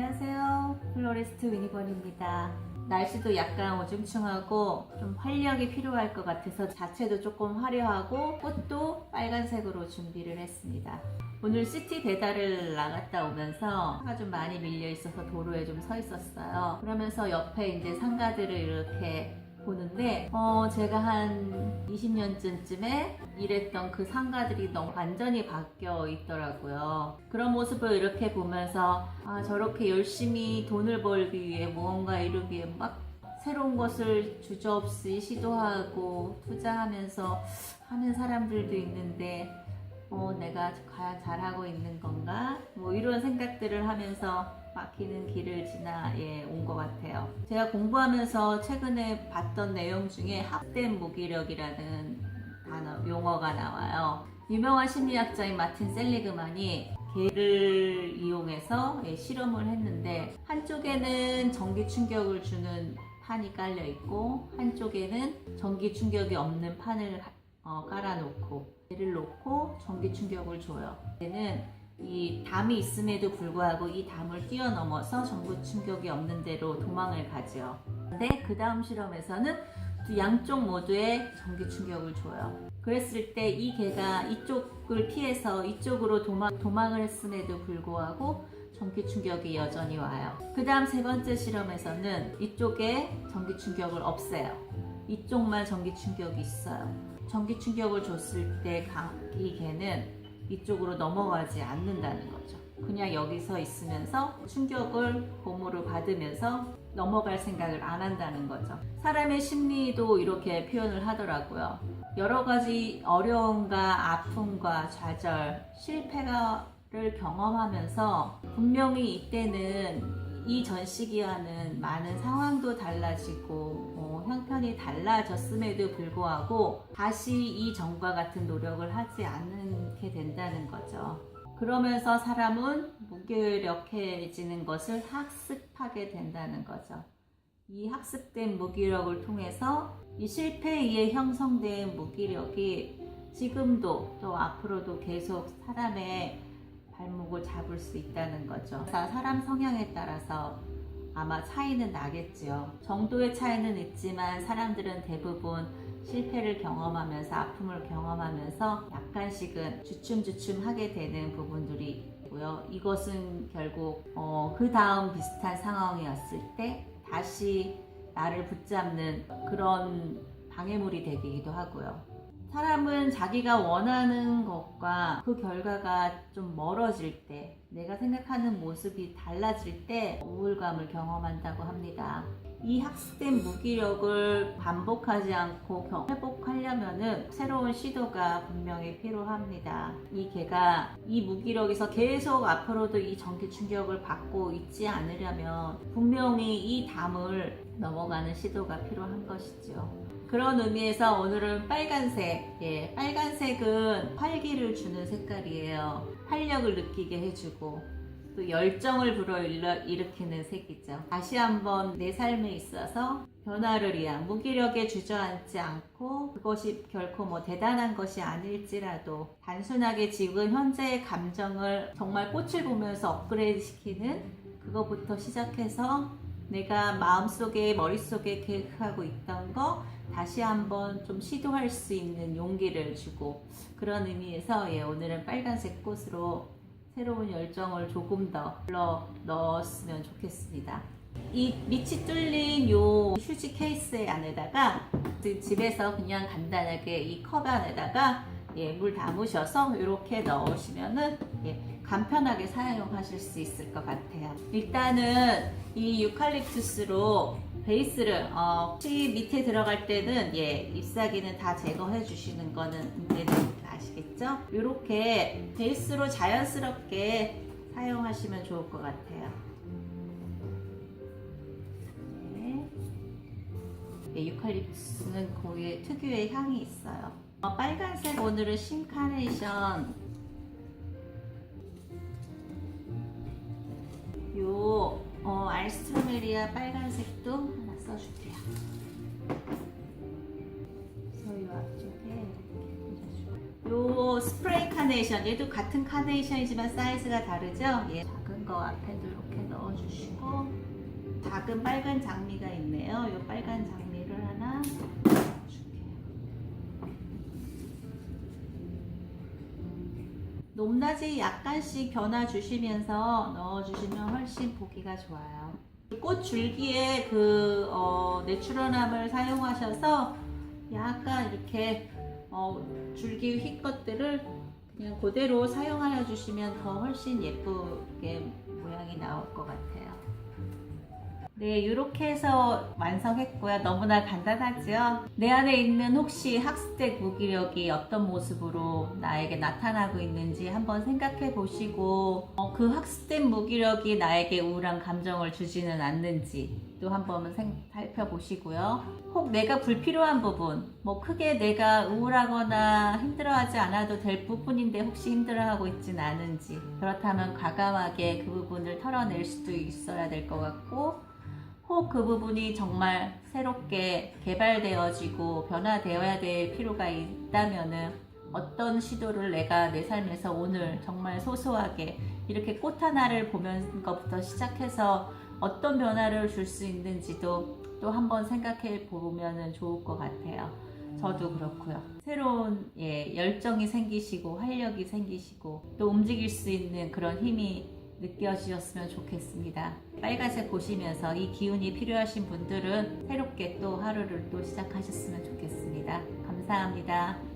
안녕하세요. 플로리스트 위니건입니다. 날씨도 약간 어중충하고 좀 활력이 필요할 것 같아서 자체도 조금 화려하고 꽃도 빨간색으로 준비를 했습니다. 오늘 시티 배달을 나갔다 오면서 차가 좀 많이 밀려 있어서 도로에 좀 서 있었어요. 그러면서 옆에 이제 상가들을 이렇게 보는데 어 제가 한 20년쯤에 일했던 그 상가들이 너무 완전히 바뀌어 있더라고요. 그런 모습을 이렇게 보면서 아 저렇게 열심히 돈을 벌기 위해 무언가 이루기 위해 막 새로운 것을 주저없이 시도하고 투자하면서 하는 사람들도 있는데 어, 내가 과연 잘하고 있는 건가? 뭐 이런 생각들을 하면서 막히는 길을 지나 예, 온 것 같아요. 제가 공부하면서 최근에 봤던 내용 중에 합된 무기력이라는 단어, 용어가 나와요. 유명한 심리학자인 마틴 셀리그만이 개를 이용해서 예, 실험을 했는데 한쪽에는 전기 충격을 주는 판이 깔려 있고 한쪽에는 전기 충격이 없는 판을 어, 깔아놓고 얘를 놓고 전기 충격을 줘요. 얘는 이 담이 있음에도 불구하고 이 담을 뛰어넘어서 전기 충격이 없는 데로 도망을 가죠. 근데 그 다음 실험에서는 두 양쪽 모두에 전기 충격을 줘요. 그랬을 때 이 개가 이쪽을 피해서 이쪽으로 도망, 도망을 했음에도 불구하고 전기 충격이 여전히 와요. 그 다음 세 번째 실험에서는 이쪽에 전기 충격을 없애요. 이쪽만 전기 충격이 있어요. 전기 충격을 줬을 때 이 개는 이쪽으로 넘어가지 않는다는 거죠. 그냥 여기서 있으면서 충격을 고무로 받으면서 넘어갈 생각을 안 한다는 거죠. 사람의 심리도 이렇게 표현을 하더라고요. 여러 가지 어려움과 아픔과 좌절, 실패를 경험하면서 분명히 이때는 이 전시기와는 많은 상황도 달라지고 뭐 형편이 달라졌음에도 불구하고 다시 이 전과 같은 노력을 하지 않게 된다는 거죠. 그러면서 사람은 무기력해지는 것을 학습하게 된다는 거죠. 이 학습된 무기력을 통해서 이 실패에 의해 형성된 무기력이 지금도 또 앞으로도 계속 사람의 발목을 잡을 수 있다는 거죠. 사람 성향에 따라서 아마 차이는 나겠지요. 정도의 차이는 있지만 사람들은 대부분 실패를 경험하면서 아픔을 경험하면서 약간씩은 주춤주춤 하게 되는 부분들이 있고요. 이것은 결국 어, 그 다음 비슷한 상황이 왔을 때 다시 나를 붙잡는 그런 방해물이 되기도 하고요. 사람은 자기가 원하는 것과 그 결과가 좀 멀어질 때, 내가 생각하는 모습이 달라질 때 우울감을 경험한다고 합니다. 이 학습된 무기력을 반복하지 않고 경- 회복하려면은 새로운 시도가 분명히 필요합니다. 이 개가 이 무기력에서 계속 앞으로도 이 전기 충격을 받고 있지 않으려면 분명히 이 담을 넘어가는 시도가 필요한 것이죠. 그런 의미에서 오늘은 빨간색, 예, 빨간색은 활기를 주는 색깔이에요. 활력을 느끼게 해주고 또 열정을 불어일으키는 색이죠. 다시 한번 내 삶에 있어서 변화를 위한 무기력에 주저앉지 않고 그것이 결코 뭐 대단한 것이 아닐지라도 단순하게 지금 현재의 감정을 정말 꽃을 보면서 업그레이드 시키는 그것부터 시작해서 내가 마음속에 머릿속에 계획하고 있던 거 다시 한번 좀 시도할 수 있는 용기를 주고 그런 의미에서 예, 오늘은 빨간색 꽃으로 새로운 열정을 조금 더 불러 넣었으면 좋겠습니다. 이 밑이 뚫린 요 휴지 케이스 안에다가 그 집에서 그냥 간단하게 이 컵 안에다가 예, 물 담으셔서 이렇게 넣으시면은 예, 간편하게 사용하실 수 있을 것 같아요. 일단은 이 유칼립투스로 베이스를 어, 혹시 밑에 들어갈 때는 예, 잎사귀는 다 제거해 주시는 거는 문제는 아시겠죠? 이렇게 베이스로 자연스럽게 사용하시면 좋을 것 같아요. 네. 네, 유칼립투스는 거기에 특유의 향이 있어요. 어, 빨간색 오늘은 신카네이션 요 어, 알스트로메리아 빨간색도 하나 써줄게요. 그래서 요 앞쪽에 요 스프레이 카네이션 얘도 같은 카네이션이지만 사이즈가 다르죠? 얘 작은 거 앞에도 이렇게 넣어주시고 작은 빨간 장미가 있네요. 이 빨간 장미를 하나 높낮이 약간씩 변화 주시면서 넣어주시면 훨씬 보기가 좋아요. 꽃 줄기에 그 어, 내추럴함을 사용하셔서 약간 이렇게 어, 줄기 휙 것들을 그냥 그대로 사용하여 주시면 더 훨씬 예쁘게 모양이 나올 것 같아요. 네, 이렇게 해서 완성했고요. 너무나 간단하죠? 내 안에 있는 혹시 학습된 무기력이 어떤 모습으로 나에게 나타나고 있는지 한번 생각해 보시고, 어, 그 학습된 무기력이 나에게 우울한 감정을 주지는 않는지 또 한번 생- 살펴보시고요. 혹 내가 불필요한 부분, 뭐 크게 내가 우울하거나 힘들어하지 않아도 될 부분인데 혹시 힘들어하고 있진 않은지, 그렇다면 과감하게 그 부분을 털어낼 수도 있어야 될 것 같고, 혹 그 부분이 정말 새롭게 개발되어지고 변화되어야 될 필요가 있다면은 어떤 시도를 내가 내 삶에서 오늘 정말 소소하게 이렇게 꽃 하나를 보는 것부터 시작해서 어떤 변화를 줄 수 있는지도 또 한번 생각해 보면 좋을 것 같아요. 저도 그렇고요. 새로운 예, 열정이 생기시고 활력이 생기시고 또 움직일 수 있는 그런 힘이 느껴지셨으면 좋겠습니다. 빨간색 보시면서 이 기운이 필요하신 분들은 새롭게 또 하루를 또 시작하셨으면 좋겠습니다. 감사합니다.